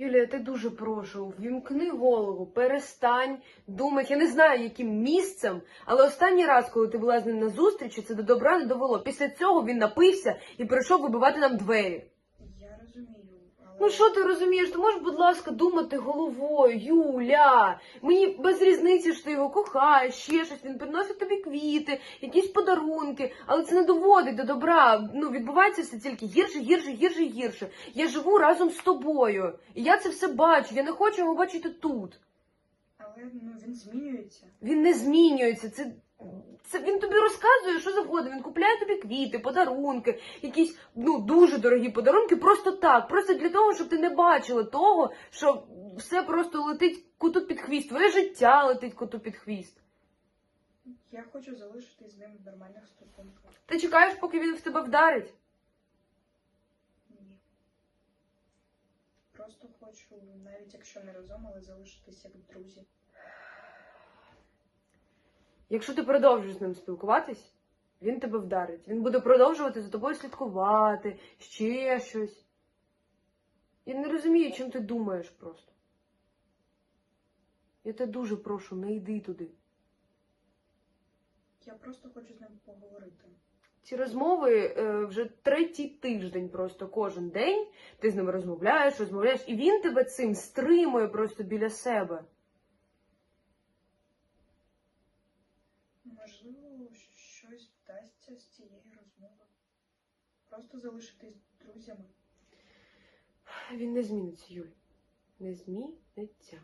Юлія, ти дуже прошу, вімкни голову, перестань думати. Я не знаю, яким місцем, але останній раз, коли ти була з ним на зустрічі, це до добра не довело. Після цього він напився і прийшов вибивати нам двері. Я розумію, але Ну що ти розумієш? Ти можеш, будь ласка, думати головою, Юля. Мені без різниці, що ти його кохаєш, ще щось. Він приносить тобі квіти, якісь подарунки, але це не доводить до добра. Ну, відбувається все тільки гірше, гірше, гірше, гірше. Я живу разом з тобою. І я це все бачу. Я не хочу його бачити тут. але ну він змінюється. Він не змінюється. Це, це він тобі розказує, що завгодно. Він купляє тобі квіти, подарунки, якісь ну дуже дорогі подарунки, просто так, просто для того, щоб ти не бачила того, що все просто летить коту під хвіст. Твоє життя летить коту під хвіст. Я хочу залишитись з ним в нормальних стосунках. Ти чекаєш, поки він в тебе вдарить. Ні. Просто хочу, навіть якщо не разом, але залишитись як друзі. Якщо ти продовжиш з ним спілкуватись, він тебе вдарить. Він буде продовжувати за тобою слідкувати, ще щось. Я не розумію, чим ти думаєш просто. Я тебе дуже прошу, не йди туди. Я просто хочу з ним поговорити. Ці розмови е, вже третій тиждень просто кожен день. Ти з ним розмовляєш, розмовляєш, і він тебе цим стримує просто біля себе. Можливо, щось вдасться з цієї розмови. Просто залишитись друзями. Він не зміниться, Юль. Не зміниться.